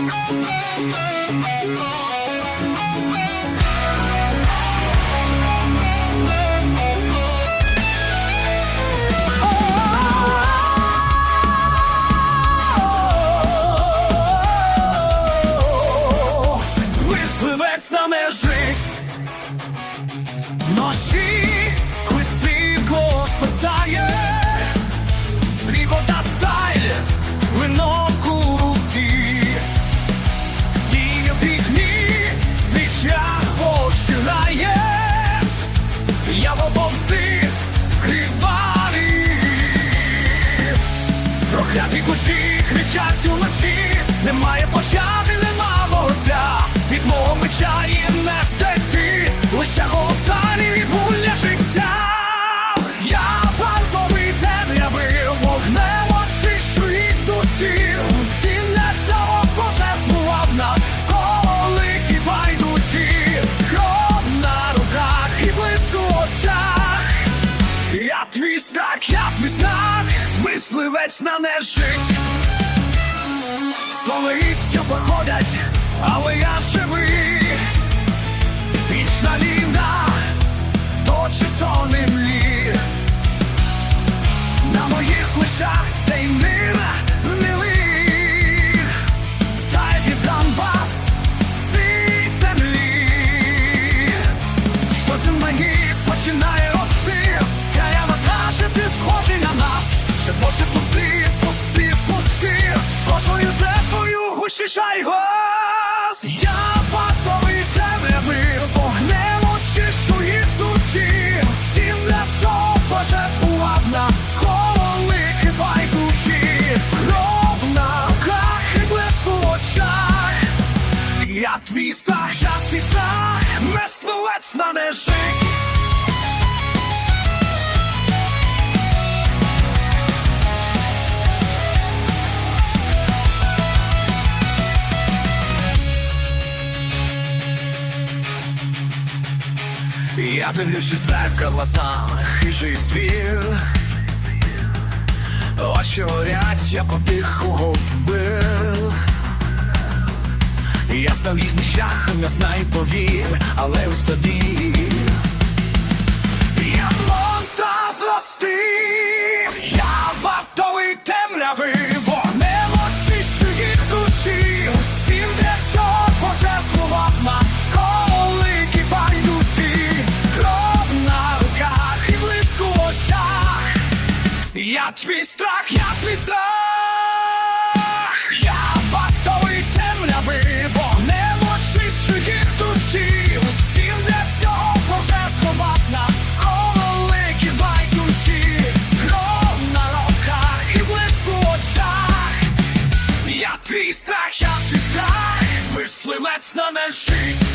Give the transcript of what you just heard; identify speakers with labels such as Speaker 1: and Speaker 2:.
Speaker 1: Мисливець Я в прохляті куші, кричать уночі, немає пощади, нема вороття, від мого меча їм не втекти, лише голосарі твій знак, я твій знак, мисливець на нежить. Столиття походять, але я живий. Вічна війна, гущішай глас Я фактовий темряви Вогнем очищу їх душі. Всім для цього пожертвував на колоники байдужі. Кров на руках і очах. Я твій страх, я твій страх, мисливець на нежить. Я дивлюсь у зеркало там хижий звір. Очі горять, я потиху збив я став їхнім шляхом, я знаю повір, але у собі. Я монстра зростив, я вартовий темряви, Твій страх, я твій страх, я вартовий темряви, вогнем очищу душі, усім для цього пожертвував на колики байдужі, кров на руках і блиску очах. Я твій страх, я твій страх, мисливець на нежить,